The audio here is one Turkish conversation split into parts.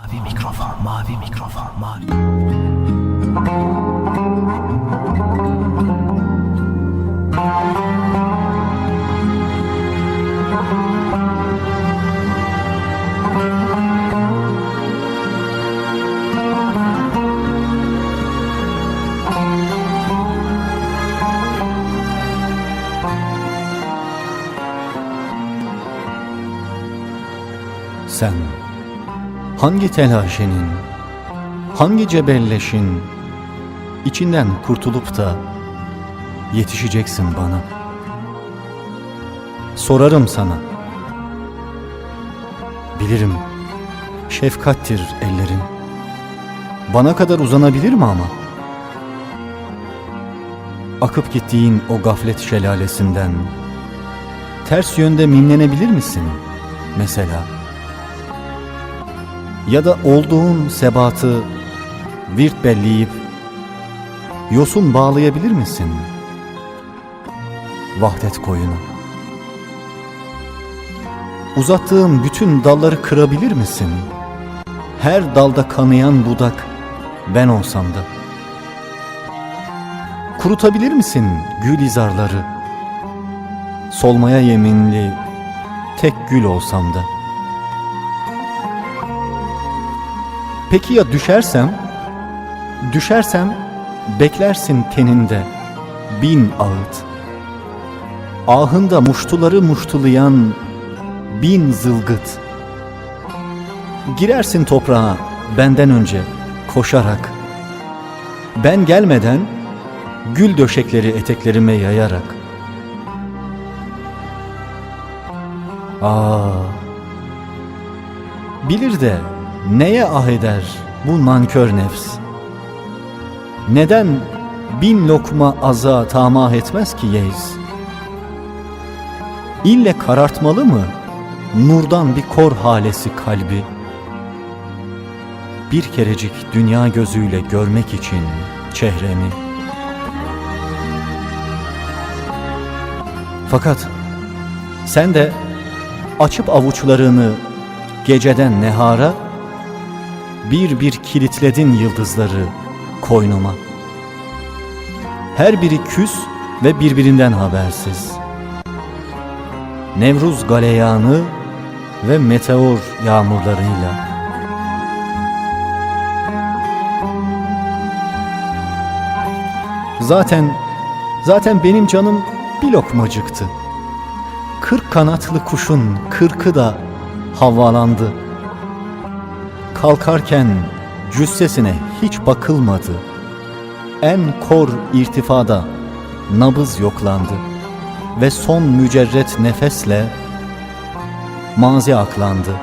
Mavi mikrofon, mavi mikrofon, mavi. Sen hangi telaşenin, hangi cebelleşin içinden kurtulup da yetişeceksin bana? Sorarım sana. Bilirim şefkattir ellerin. Bana kadar uzanabilir mi ama? Akıp gittiğin o gaflet şelalesinden ters yönde mimlenebilir misin mesela? Ya da olduğun sebatı virt belleyip yosun bağlayabilir misin? Vahdet koyunu. Uzattığın bütün dalları kırabilir misin? Her dalda kanayan budak ben olsam da. Kurutabilir misin gül izarları? Solmaya yeminli tek gül olsam da. Peki ya düşersem? Düşersem beklersin teninde bin ağıt. Ahında muştuları muştulayan bin zılgıt. Girersin toprağa benden önce koşarak. Ben gelmeden gül döşekleri eteklerime yayarak. Aa, bilir de neye ah eder bu nankör nefs? Neden bin lokma aza tamah etmez ki yeis? İlle karartmalı mı nurdan bir kor halesi kalbi? Bir kerecik dünya gözüyle görmek için çehremi. Fakat sen de açıp avuçlarını geceden nehara bir bir kilitledin yıldızları koynuma. Her biri küs ve birbirinden habersiz. Nevruz galeyanı ve meteor yağmurlarıyla. Zaten, zaten benim canım bir lokmacıktı. Kırk kanatlı kuşun kırkı da havalandı. Kalkarken cüssesine hiç bakılmadı. En kor irtifada nabız yoklandı ve son mücerret nefesle mazi aklandı.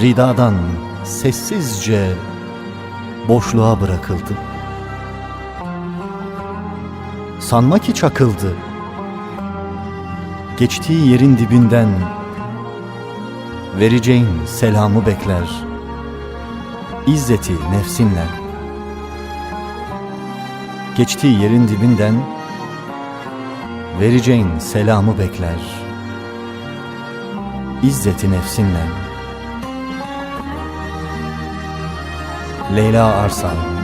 Ridadan sessizce boşluğa bırakıldı. Sanma ki çakıldı. Geçtiği yerin dibinden vereceğin selamı bekler.'' İzzeti nefsinle. Geçtiği yerin dibinden vereceğin selamı bekler. İzzeti nefsinle. Leyla Arslan